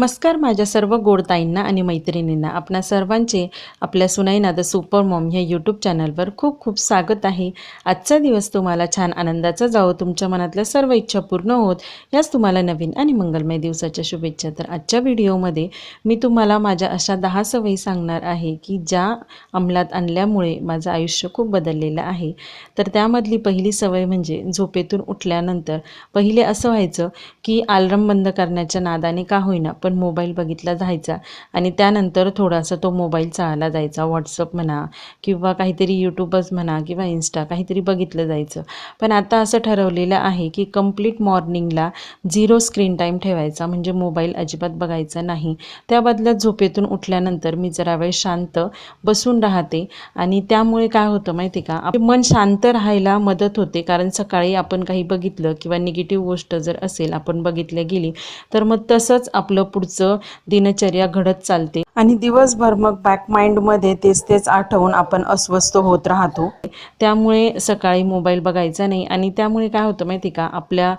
नमस्कार माझ्या सर्व गोडताईंना आणि मैत्रिणींना. आपणा सर्वांचे आपल्या सुनाईना द सुपर मॉम ह्या यूट्यूब चॅनलवर खूप खूप स्वागत आहे. आजचा दिवस तुम्हाला छान आनंदाचा जावो तुमच्या मनातल्या सर्व इच्छा पूर्ण होत याच तुम्हाला नवीन आणि मंगलमय दिवसाच्या शुभेच्छा. तर आजच्या व्हिडिओमध्ये मी तुम्हाला माझ्या अशा दहा सवयी सांगणार आहे की ज्या अंमलात आणल्यामुळे माझं आयुष्य खूप बदललेलं आहे. तर त्यामधली पहिली सवय म्हणजे झोपेतून उठल्यानंतर पहिले असं व्हायचं की आलरम बंद करण्याच्या नादाने का होईना पण मोबाईल बघितला जायचा आणि त्यानंतर थोडासा तो मोबाईल चाळला जायचा व्हॉट्सअप म्हणा किंवा काहीतरी यूट्यूबच म्हणा किंवा इन्स्टा काहीतरी बघितलं जायचं. पण आता असं ठरवलेलं आहे की कंप्लीट मॉर्निंगला झिरो स्क्रीन टाईम ठेवायचा म्हणजे मोबाईल अजिबात बघायचा नाही. त्या बदल्यात झोपेतून उठल्यानंतर मी जरा वेळ शांत बसून राहते आणि त्यामुळे काय होतं माहिती का आपले मन शांत राहायला मदत होते. कारण सकाळी आपण काही बघितलं किंवा निगेटिव्ह गोष्ट जर असेल आपण बघितल्या गेली तर मग तसंच आपलं पुढचं दिनचर्या घडत चालते. आणि दिवसभर मग बॅक माइंडमध्ये तेच तेच आठवून आपण अस्वस्थ होत राहतो. त्यामुळे सकाळी मोबाईल बघायचा नाही आणि त्यामुळे काय होतं माहिती का? आपल्या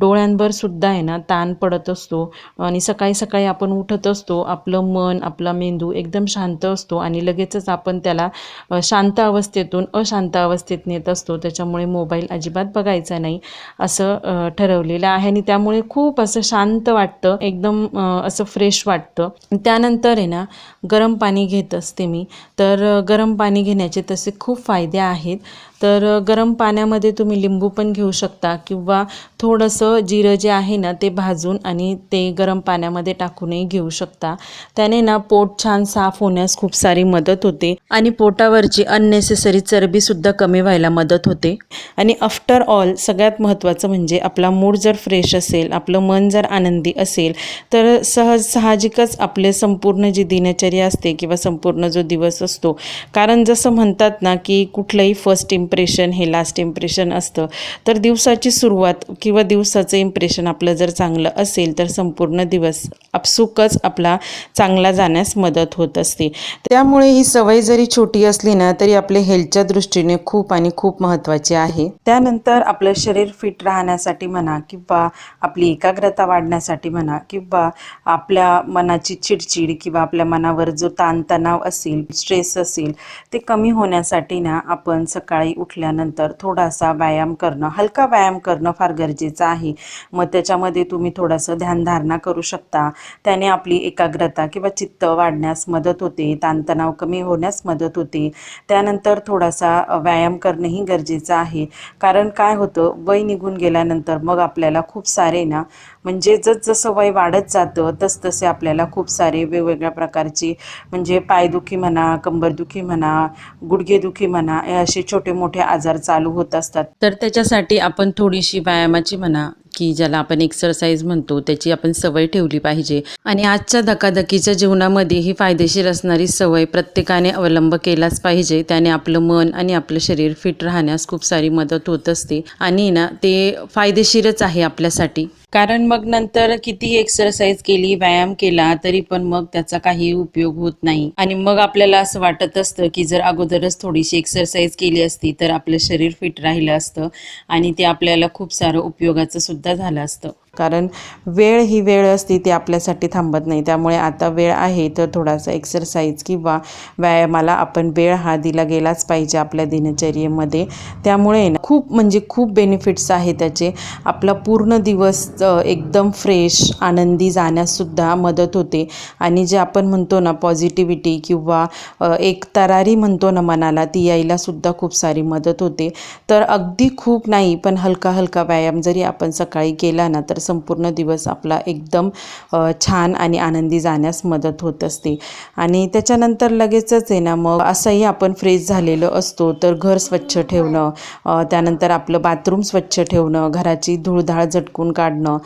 डोळ्यांवर सुद्धा आहे ना ताण पडत असतो आणि सकाळी सकाळी आपण उठत असतो आपलं मन आपला मेंदू एकदम शांत असतो आणि लगेचच आपण त्याला शांत अवस्थेतून अशांत अवस्थेत नेत असतो. त्याच्यामुळे मोबाईल अजिबात बघायचा नाही असं ठरवलेलं आहे आणि त्यामुळे खूप असं शांत वाटतं एकदम असं फ्रेश वाटतं. त्यानंतर आहे ना गरम पाणी घेत असते मी. तर गरम पाणी घेण्याचे तसे खूप फायदे आहेत. तर गरम पाण्यामध्ये तुम्ही लिंबू पण घेऊ शकता किंवा थोडंसं जिरं जे आहे ना ते भाजून आणि ते गरम पाण्यामध्ये टाकूनही घेऊ शकता. त्याने ना पोट छान साफ होण्यास खूप सारी मदत होते आणि पोटावरची अननेसेसरी चरबीसुद्धा कमी व्हायला मदत होते. आणि आफ्टर ऑल सगळ्यात महत्त्वाचं म्हणजे आपला मूड जर फ्रेश असेल आपलं मन जर आनंदी असेल तर सहज साहजिकच आपले संपूर्ण जी दिनचर्या असते किंवा संपूर्ण जो दिवस असतो कारण जसं म्हणतात ना की कुठलंही फर्स्ट इम इम्प्रेशन हे लास्ट इम्प्रेशन असतं. तर दिवसाची सुरुवात किंवा दिवसाचं इम्प्रेशन आपलं जर चांगलं असेल तर संपूर्ण दिवस आपसुकच आपला चांगला जाण्यास मदत होत असते. त्यामुळे ही सवय जरी छोटी असली ना तरी आपल्या हेल्थच्या दृष्टीने खूप आणि खूप महत्त्वाची आहे. त्यानंतर आपलं शरीर फिट राहण्यासाठी म्हणा किंवा आपली एकाग्रता वाढण्यासाठी म्हणा किंवा आपल्या मनाची चिडचिड किंवा आपल्या मनावर जो ताणतणाव असेल स्ट्रेस असेल ते कमी होण्यासाठी ना आपण सकाळी उठल्यानंतर थोडासा व्यायाम करणं हलका व्यायाम करणं फार गरजेचं आहे. मग त्याच्यामध्ये तुम्ही थोडंसं ध्यानधारणा करू शकता. त्याने आपली एकाग्रता किंवा चित्त वाढण्यास मदत होते ताणतणाव कमी होण्यास मदत होते. त्यानंतर थोडासा व्यायाम करणंही गरजेचं आहे. कारण काय होतं वय निघून गेल्यानंतर मग आपल्याला खूप सारे ना म्हणजे जसजसं वय वाढत जातं तसतसे आपल्याला खूप सारे वेगवेगळ्या प्रकारची म्हणजे पायदुखी म्हणा कंबरदुखी म्हणा गुडघेदुखी म्हणा हे असे छोटे मोठे आजार चालू होत असतात. तर त्याच्यासाठी आपण थोडीशी व्यायामाची म्हणा की ज्याला आपण एक्सरसाइज म्हणतो त्याची आपण सवय ठेवली पाहिजे. आणि आजच्या धकाधकीच्या जीवनामध्ये ही फायदेशीर असणारी सवय प्रत्येकाने अवलंब केलाच पाहिजे. त्याने आपलं मन आणि आपलं शरीर फिट राहण्यास खूप सारी मदत होत असते. आणि ना ते फायदेशीरच आहे आपल्यासाठी. कारण मग नंतर किती एक्सरसाइज केली व्यायाम केला तरी पण मग त्याचा काही उपयोग होत नाही. आणि मग आपल्याला असं वाटत असतं की जर अगोदरच थोडीशी एक्सरसाइज केली असती तर आपलं शरीर फिट राहिलं असतं आणि ते आपल्याला खूप सारं उपयोगाचं सुद्धा झालं असतं. कारण वेळ ही वेळ असते ती आपल्यासाठी थांबत नाही. त्यामुळे आता वेळ आहे तर थोडासा एक्सरसाइज किंवा व्यायामाला आपण वेळ हा दिला गेलाच पाहिजे आपल्या दिनचर्येमध्ये. त्यामुळे ना खूप म्हणजे खूप बेनिफिट्स आहे त्याचे. आपला पूर्ण दिवस एकदम फ्रेश आनंदी जाण्याससुद्धा मदत होते. आणि जे आपण म्हणतो ना पॉझिटिव्हिटी किंवा एक तरारी म्हणतो ना मनाला ती यायलासुद्धा खूप सारी मदत होते. तर अगदी खूप नाही पण हलका हलका व्यायाम जरी आपण सकाळी केला ना तर संपूर्ण दिवस आपला एकदम छान आणि आनंदी जाण्यास मदत होत असते. आणि त्याच्यानंतर लगेचच आहे ना मग असंही आपण फ्रेश झालेलो असतो. तर घर स्वच्छ ठेवणं त्यानंतर आपलं बाथरूम स्वच्छ ठेवणं घराची धूळधाळ झटकून काढणं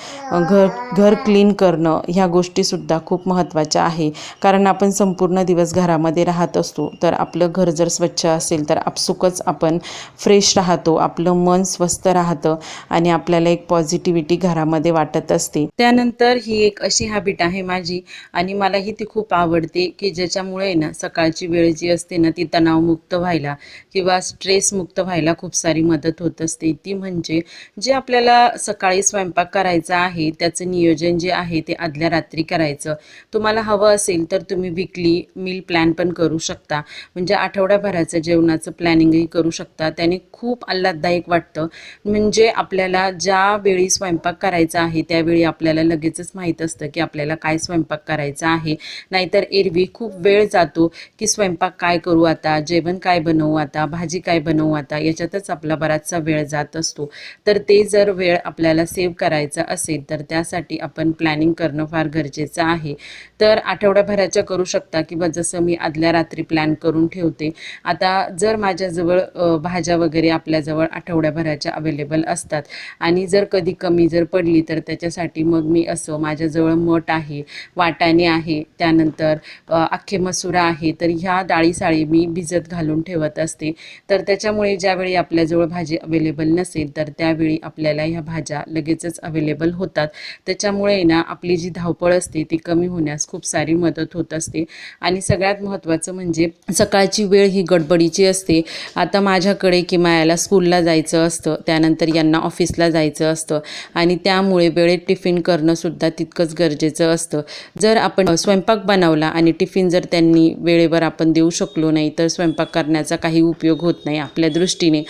घर घर क्लीन करणं ह्या गोष्टीसुद्धा खूप महत्त्वाच्या आहे. कारण आपण संपूर्ण दिवस घरामध्ये राहत असतो. तर आपलं घर जर स्वच्छ असेल तर आपसुकच आपण फ्रेश राहतो. आपलं मन स्वस्थ राहतं आणि आपल्याला एक पॉझिटिव्हिटी घरामध्ये मनामध्ये वाटत असते. त्यानंतर ही एक अशी हॅबिट आहे माझी आणि मलाही ती खूप आवडते की ज्याच्यामुळे ना सकाळची वेळ जी असते ना ती तणावमुक्त व्हायला किंवा स्ट्रेसमुक्त व्हायला खूप सारी मदत होत असते. ती म्हणजे जे आपल्याला सकाळी स्वयंपाक करायचा आहे त्याचं नियोजन जे आहे ते आदल्या रात्री करायचं. तुम्हाला हवं असेल तर तुम्ही विकली मील प्लॅन पण करू शकता. म्हणजे आठवड्याभराचं जेवणाचं प्लॅनिंगही करू शकता. त्याने खूप आल्हाददायक वाटतं. म्हणजे आपल्याला ज्या वेळी स्वयंपाक करायचा आहे त्यावेळी आपल्याला लगेचच माहीत असतं की आपल्याला काय स्वयंपाक करायचा आहे. नाहीतर एरवी खूप वेळ जातो की स्वयंपाक काय करू आता जेवण काय बनवू आता भाजी काय बनवू आता याच्यातच आपला बराचसा वेळ जात असतो. तर ते जर वेळ आपल्याला सेव्ह करायचा असेल तर त्यासाठी आपण प्लॅनिंग करणं फार गरजेचं आहे. तर आठवड्याभराच्या करू शकता किंवा जसं मी आदल्या रात्री प्लॅन करून ठेवते. आता जर माझ्याजवळ भाज्या वगैरे आपल्याजवळ आठवड्याभराच्या अवेलेबल असतात आणि जर कधी कमी जर पडली तर त्याच्यासाठी मग मी असं माझ्याजवळ मठ आहे वाटाणे आहे त्यानंतर अख्खे मसुरा आहे तर ह्या डाळी साळी मी भिजत घालून ठेवत असते. तर त्याच्यामुळे ज्यावेळी आपल्याजवळ भाजी अवेलेबल नसेल तर त्यावेळी आपल्याला ह्या भाज्या लगेचच अवेलेबल होतात. त्याच्यामुळे ना आपली जी धावपळ असते ती कमी होण्यास खूप सारी मदत होत असते. आणि सगळ्यात महत्त्वाचं म्हणजे सकाळची वेळ ही गडबडीची असते. आता माझ्याकडे किंवा याला स्कूलला जायचं असतं त्यानंतर यांना ऑफिसला जायचं असतं. आणि त्यामुळे वेळेत टिफिन करणं सुद्धा तितकंच गरजेचं असतं. जर आपण स्वयंपाक बनवला आणि टिफिन जर त्यांनी वेळेवर आपण देऊ शकलो नाही तर स्वयंपाक करण्याचा काही उपयोग होत नाही आपल्या दृष्टीने.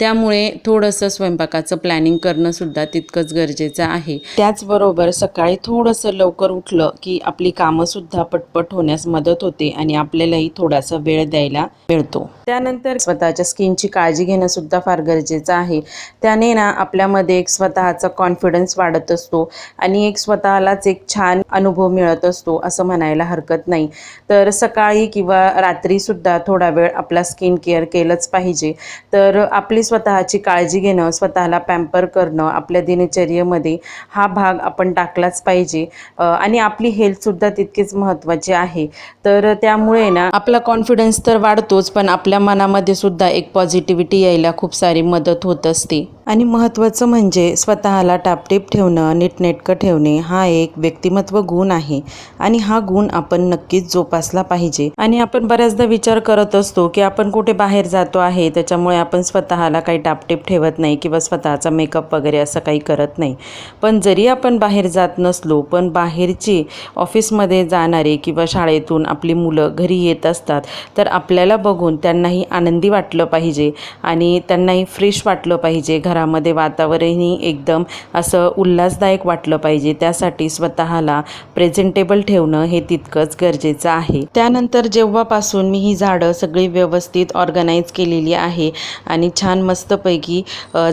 त्यामुळे थोडंसं स्वयंपाकाचं प्लॅनिंग करणं सुद्धा तितकंच गरजेचं आहे. त्याचबरोबर सकाळी थोडंसं लवकर उठलं की आपली कामंसुद्धा पटपट होण्यास मदत होते आणि आपल्यालाही थोडासा वेळ द्यायला मिळतो. त्यानंतर स्वतःच्या स्किनची काळजी घेणं सुद्धा फार गरजेचं आहे. त्याने ना आपल्यामध्ये एक स्वतःचा कॉन्फिडन्स वाढत असतो आणि एक स्वतःलाच एक छान अनुभव मिळत असतो असं म्हणायला हरकत नाही. तर सकाळी किंवा रात्रीसुद्धा थोडा वेळ आपला स्किन केअर केलंच पाहिजे. तर आपली स्वतःची काळजी घेणं स्वतःला पॅम्पर करणं आपल्या दिनचर्येमध्ये हा भाग आपण टाकलाच पाहिजे. आणि आपली हेल्थसुद्धा तितकीच महत्त्वाची आहे. तर त्यामुळे ना आपला कॉन्फिडन्स तर वाढतोच पण आपल्या मनामध्ये सुद्धा एक पॉझिटिव्हिटी यायला खूप सारी मदत होत असते. आणि महत्त्वाचं म्हणजे स्वतःला टापटीप ठेवणं नीटनेटकं ठेवणे हा एक व्यक्तिमत्व गुण आहे आणि हा गुण आपण नक्कीच जोपासला पाहिजे. आणि आपण बऱ्याचदा विचार करत असतो की आपण कुठे बाहेर जातो आहे त्याच्यामुळे आपण स्वतःला काही टापटीप ठेवत नाही किंवा स्वतःचा मेकअप वगैरे असं काही करत नाही. पण जरी आपण बाहेर जात नसलो पण बाहेरची ऑफिसमध्ये जाणारे किंवा शाळेतून आपली मुलं घरी येत असतात तर आपल्याला बघून त्यांनाही आनंदी वाटलं पाहिजे आणि त्यांनाही फ्रेश वाटलं पाहिजे. घरामध्ये वातावरणही एकदम असं उल उल्हासदायक वाटलं पाहिजे. त्यासाठी स्वतःला प्रेझेंटेबल ठेवणं हे तितकंच गरजेचं आहे. त्यानंतर जेव्हापासून मी ही झाडं सगळी व्यवस्थित ऑर्गनाईज केलेली आहे आणि छान मस्तपैकी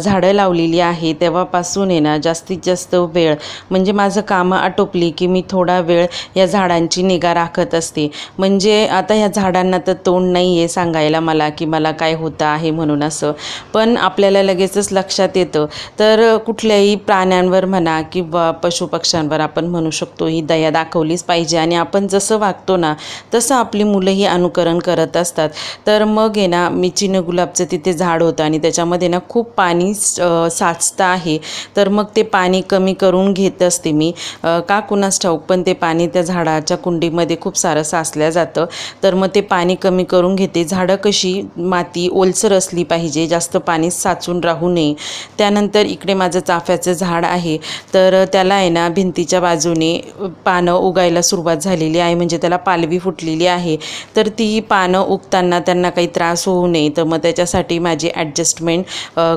झाडं लावलेली आहे तेव्हापासून आहे ना जास्तीत जास्त वेळ म्हणजे माझं कामं आटोपली की मी थोडा वेळ या झाडांची निगा राखत असते. म्हणजे आता ह्या झाडांना तर तोंड नाही आहे सांगायला मला की मला काय होतं आहे म्हणून असं. पण आपल्याला लगेचच लक्षात येतं. तर कुठल्याही प्राण्यांवर म्हणा किंवा पशुपक्ष्यांवर आपण म्हणू शकतो ही दया दाखवलीच पाहिजे. आणि आपण जसं वागतो ना तसं आपली मुलंही अनुकरण करत असतात. तर मग आहे ना मी चिनी गुलाबचं तिथे झाड होतं आणि त्याच्यामध्ये ना खूप पाणी साचतं आहे. तर मग ते पाणी कमी करून घेत असते मी. का कुणास ठाऊक पण ते पाणी त्या झाडाच्या कुंडीमध्ये खूप सारं साचलं जातं. तर मग ते पाणी कमी करून घेते. झाडं कशी माती ओलसर असली पाहिजे जास्त पाणी साचून राहू नये. त्यानंतर इकडे माझं चाफ्याचं झाड आहे. तर त्याला आहे ना भिंतीच्या बाजूने पानं उगायला सुरुवात झालेली आहे. म्हणजे त्याला पालवी फुटलेली आहे. तर ती पानं उगताना त्यांना काही त्रास होऊ नये. तर मग त्याच्यासाठी माझी ॲडजस्टमेंट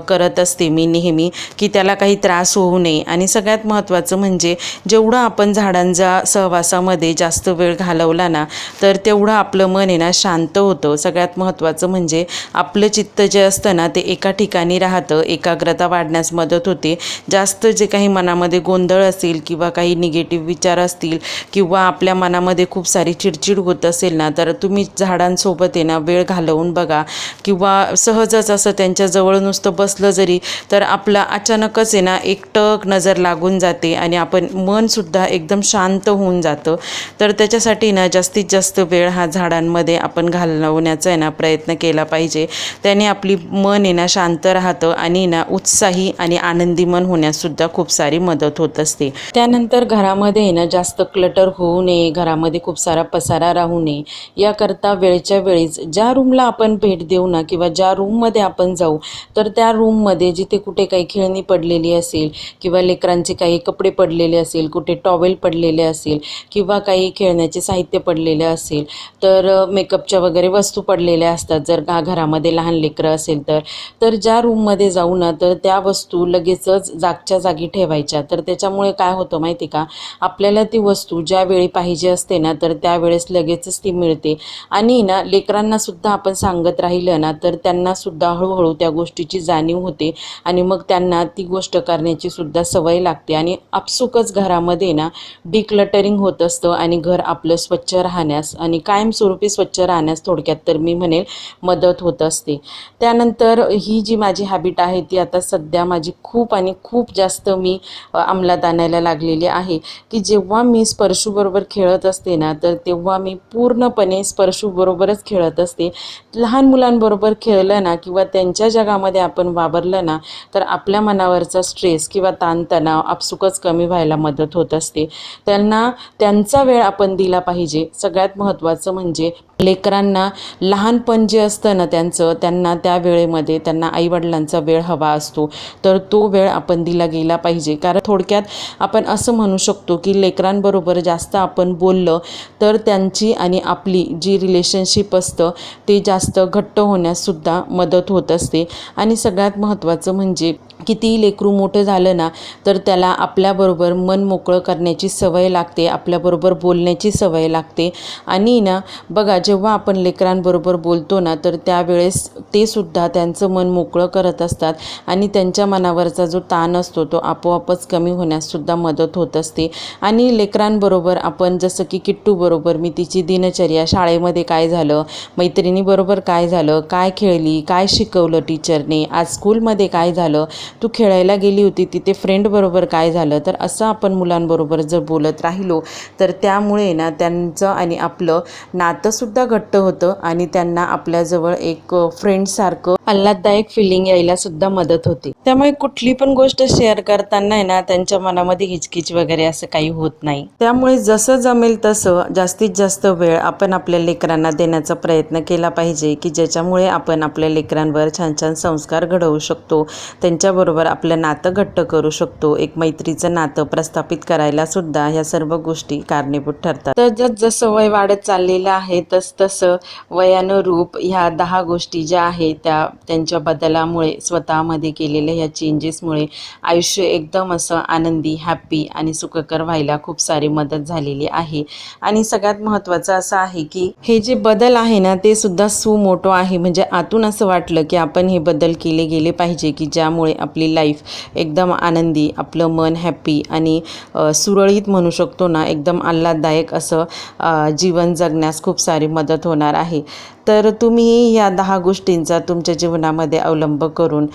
करत असते मी नेहमी की त्याला काही त्रास होऊ नये. आणि सगळ्यात महत्त्वाचं म्हणजे जेवढं आपण झाडांच्या सहवासामध्ये जास्त वेळ घालवला ना तर तेवढं आपलं मन आहे ना शांत होतं. सगळ्यात महत्त्वाचं म्हणजे आपलं चित्त जे असतं ना ते एका ठिकाणी राहतं. एकाग्रता वाढण्यास मदत होते. जास्त जे काही मनामध्ये गोंधळ असेल किंवा काही निगेटिव्ह विचार असतील किंवा आपल्या मनामध्ये खूप सारी चिडचिड होत असेल ना तर तुम्ही झाडांसोबत आहे ना वेळ घालवून बघा. किंवा सहजच असं त्यांच्याजवळ नुसतं बसलं जरी तर आपलं अचानकच आहे ना एकटक नजर लागून जाते आणि आपण मनसुद्धा एकदम शांत होऊन जातं. तर त्याच्यासाठी ना जास्तीत जास्त वेळ हा झाडांमध्ये आपण घालवण्याचा आहे ना प्रयत्न केला पाहिजे. त्याने आपली मन आहे ना शांत राहतं आणि ना उत्साही आणि आनंदी मन होण्यासुद्धा खूप खूप सारी मदत होत असते. त्यानंतर घरामध्ये आहे ना जास्त क्लटर होऊ नये घरामध्ये खूप सारा पसारा राहू नये. याकरता वेळच्या वेळीच ज्या रूमला आपण भेट देऊ ना किंवा ज्या रूममध्ये आपण जाऊ तर त्या रूममध्ये जिथे कुठे काही खेळणी पडलेली असेल किंवा लेकरांचे काही कपडे पडलेले असेल कुठे टॉवेल पडलेले असेल किंवा काही खेळण्याचे साहित्य पडलेले असेल तर मेकअपच्या वगैरे वस्तू पडलेल्या असतात. जर का घरामध्ये लहान लेकरं असेल तर तर ज्या रूममध्ये जाऊ ना तर त्या वस्तू लगेचच जागच्या जागी ठेवायच्या. तर त्याच्यामुळे काय होतं माहिती का? आपल्याला ती वस्तू ज्यावेळी पाहिजे असते ना तर त्यावेळेस लगेचच ती मिळते. आणि ना लेकरांना सुद्धा आपण सांगत राहिलं ना तर त्यांना सुद्धा हळूहळू त्या गोष्टीची जाणीव होते आणि मग त्यांना ती गोष्ट करण्याची सुद्धा सवय लागते. आणि आपसुकच घरामध्ये ना डिक्लटरिंग होत असतं आणि घर आपलं स्वच्छ राहण्यास आणि कायमस्वरूपी स्वच्छ राहण्यास थोडक्यात तर मी म्हणेल मदत होत असते. त्यानंतर ही जी माझी हॅबिट आहे ती आता सध्या माझी खूप आणि खूप जास्त मी मी अंमलात आणायला लागलेली आहे. की जेव्हा मी स्पर्शूबरोबर खेळत असते ना तर तेव्हा मी पूर्णपणे स्पर्शूबरोबरच खेळत असते. लहान मुलांबरोबर खेळलं ना किंवा त्यांच्या जगामध्ये आपण वावरलं ना तर आपल्या मनावरचा स्ट्रेस किंवा ताणतणाव आपसुकच कमी व्हायला मदत होत असते. त्यांना त्यांचा वेळ आपण दिला पाहिजे. सगळ्यात महत्त्वाचं म्हणजे लेकरांना लहानपण जे असतं ना त्यांचं त्यांना त्या वेळेमध्ये त्यांना आईवडिलांचा वेळ हवा असतो. तर तो वेळ आपण दिला गेला पाहिजे. पाहिजे. कारण थोडक्यात आपण असं म्हणू शकतो की लेकरांबरोबर जास्त आपण बोललं तर त्यांची आणि आपली जी रिलेशनशिप असतं ते जास्त घट्ट होण्याससुद्धा मदत होत असते. आणि सगळ्यात महत्त्वाचं म्हणजे कितीही लेकरू मोठं झालं ना तर त्याला आपल्याबरोबर मन मोकळं करण्याची सवय लागते आपल्याबरोबर बोलण्याची सवय लागते. आणि ना बघा जेव्हा आपण लेकरांबरोबर बोलतो ना तर त्यावेळेस ते सुद्धा त्यांचं मन मोकळं करत असतात आणि त्यांच्या मनावरचा जो ताण असतो तो आपोआपच कमी होण्याससुद्धा मदत होत असते. आणि लेकरांबरोबर आपण जसं की किट्टूबरोबर मी तिची दिनचर्या शाळेमध्ये काय झालं मैत्रिणीबरोबर काय झालं काय खेळली काय शिकवलं टीचरने आज स्कूलमध्ये काय झालं तू खेळायला गेली होती तिथे फ्रेंडबरोबर काय झालं? तर असं आपण मुलांबरोबर जर बोलत राहिलो तर त्यामुळे ना त्यांचं आणि आपलं नातंसुद्धा घट्ट होतं आणि त्यांना आपल्याजवळ एक फ्रेंडसारखं आल्हाददायक फिलिंग यायला सुद्धा मदत होते. त्यामुळे कुठली पण गोष्ट शेअर करताना आहे ना त्यांच्या मनामध्ये हिचकिच वगैरे असं काही होत नाही. त्यामुळे जसं जमेल तसं जास्तीत जास्त वेळ आपण आपल्या लेकरांना देण्याचा प्रयत्न केला पाहिजे की ज्याच्यामुळे आपण आपल्या लेकरांवर छान छान संस्कार घडवू शकतो. त्यांच्याबरोबर आपलं नातं घट्ट करू शकतो. एक मैत्रीचं नातं प्रस्थापित करायला सुद्धा ह्या सर्व गोष्टी कारणीभूत ठरतात. तर जस जसं वय वाढत चाललेलं आहे तस तसं वयानुरूप ह्या दहा गोष्टी ज्या आहेत त्या त्यांच्या बदलामुळे स्वतःमध्ये केलेल्या ह्या चेंजेसमुळे आयुष्य एकदम असं आनंदी हॅप्पी आणि सुखकर व्हायला खूप सारी मदत झालेली आहे. आणि सगळ्यात महत्त्वाचं असं आहे की हे जे बदल आहे ना ते सुद्धा सुमोटो आहे. म्हणजे आतून असं वाटलं की आपण हे बदल केले गेले पाहिजे की ज्यामुळे आपली आपली लाईफ एकदम आनंदी आपलं मन हॅप्पी आणि सुरळीत म्हणू शकतो ना एकदम आल्हाददायक असं जीवन जगण्यास खूप सारी मदत होणार आहे. तर तुम्ही या दहा गोष्टींचा तुमच्या जीवनामध्ये अवलंब करून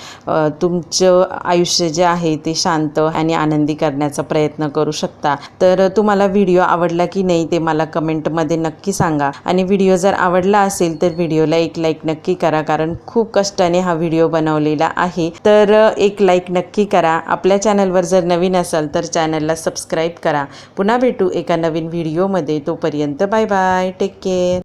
तुमचं आयुष्य जे आहे ते शांत आणि आनंदी करण्याचा प्रयत्न करू शकता. तर तुम्हाला व्हिडिओ आवडला की नाही ते मला कमेंटमध्ये नक्की सांगा. आणि व्हिडिओ जर आवडला असेल तर व्हिडिओला एक लाईक नक्की करा कारण खूप कष्टाने हा व्हिडिओ बनवलेला आहे. तर एक लाईक नक्की करा. आपल्या चॅनलवर जर नवीन असाल तर चॅनलला सबस्क्राईब करा. पुन्हा भेटू एका नवीन व्हिडिओमध्ये. तोपर्यंत बाय बाय. Take care.